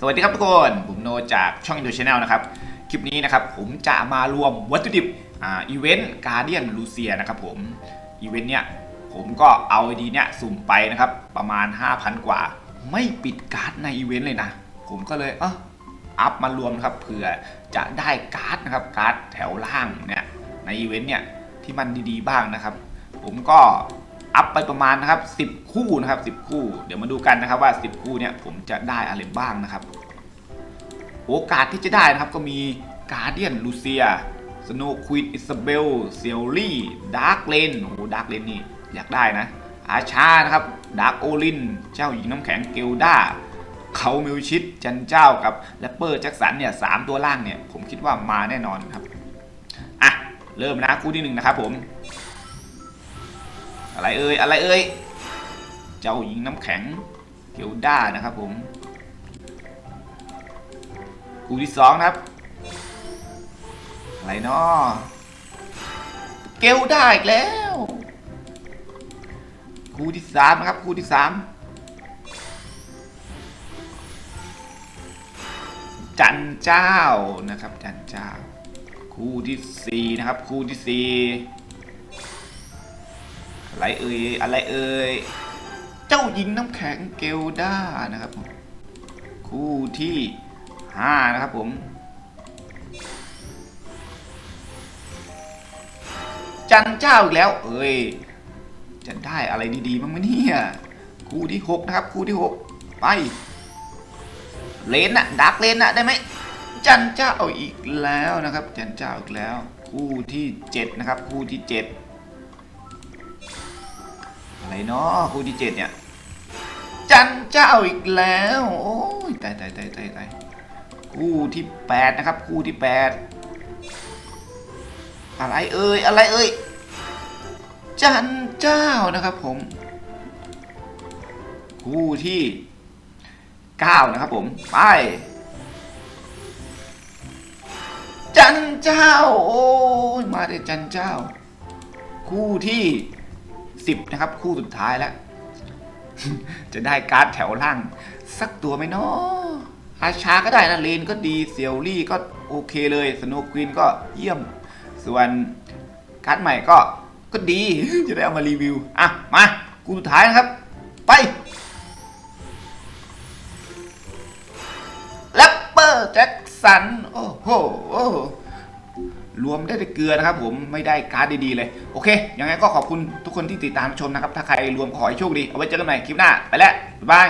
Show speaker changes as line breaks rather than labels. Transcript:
สวัสดีครับทุกคน ผมโนจากช่องอินโดชแนลนะครับ คลิปนี้นะครับผมจะมารวมวัตถุดิบอ่าอีเวนต์การเดียนลูเซียนะครับผมอีเวนต์เนี้ยผมก็เอาไอดีเนี้ยสุ่มไปนะครับ ประมาณ 5,000 กว่า ไม่ปิดการ์ดในอีเวนต์เลยนะ ผมก็เลยเอออัพมารวมครับเผื่อจะได้การ์ดนะครับการ์ดแถวล่างเนี่ยในอีเวนต์เนี่ยที่มันดีๆบ้างนะครับ ผมก็ อัพไปประมาณนะครับ 10 คู่นะครับ 10 คู่ เดี๋ยวมาดูกันนะครับว่า 10 คู่เนี่ยผมจะได้อะไรบ้างนะครับ โอกาสที่จะได้นะครับก็มีการเดียนลูเซียสโนควีนอิซาเบลเซลลี่ดาร์กเลนโอ้ดาร์กเลนนี่อยากได้นะ อาชานะครับดาร์กโอลิน เจ้าหญิงน้ำแข็งเกลดาเขามิวชิดจันเจ้ากับแรปเปอร์แจ็คสันเนี่ยสามตัวล่างเนี่ย ผมคิดว่ามาแน่นอนครับ อะ เริ่มนะคู่ที่หนึ่งนะครับผม อะไรเอ่ยอะไรเอ่ยเจ้าหญิงน้ำแข็งเกลดานะครับผมคู่ที่สองนะครับ อะไรเนาะเกลได้อีกแล้วคู่ที่สามนะครับคู่ที่สามจันเจ้านะครับ จันเจ้า คู่ที่สี่นะครับ คู่ที่สี่ อะไรเอ่ยอะไรเอ่ยเจ้าหญิงน้ำแข็งเกลด้านะครับผมคู่ที่ห้านะครับผม จันเจ้าอีกแล้ว เอ้ยจะได้อะไรดีๆบ้างไหมเนี่ยคู่ที่หกนะครับคู่ที่หกไปเลนอะดักเลนอะได้ไหมจันเจ้าอีกแล้วนะครับ จันเจ้าอีกแล้ว คู่ที่เจ็ดนะครับ คู่ที่เจ็ด อะไรเนาะคู่ที่เจ็ดเนี่ย จันเจ้าอีกแล้ว โอ้ยตายตายตายตายตายคู่ที่แปดนะครับ คู่ที่แปดอะไรเอ่ยอะไรเอ่ยจันเจ้านะครับผม คู่ที่เก้านะครับผมไปจันเจ้า โอ้ยมาเด็จันเจ้า คู่ที่ สิบนะครับ คู่สุดท้ายแล้ว จะได้การ์ดแถวล่าง สักตัวไหมเนาะอาชาก็ได้นะเลนก็ดีเซียวลี่ก็โอเคเลยสโนว์ควีนก็เยี่ยม ส่วนการ์ดใหม่ก็ก็ดี จะได้เอามารีวิว อะ มากูสุดท้ายนะครับ ไปแรปเปอร์แจ็คสัน โอ้โห รวมได้แต่เกลือนะครับ ผมไม่ได้การ์ดดีๆเลยโอเคยังไงก็ขอบคุณทุกคนที่ติดตามชมนะครับ ถ้าใครรวมขอให้โชคดีเอาไว้เจอกันใหม่คลิปหน้าไปแล้วบ๊ายบาย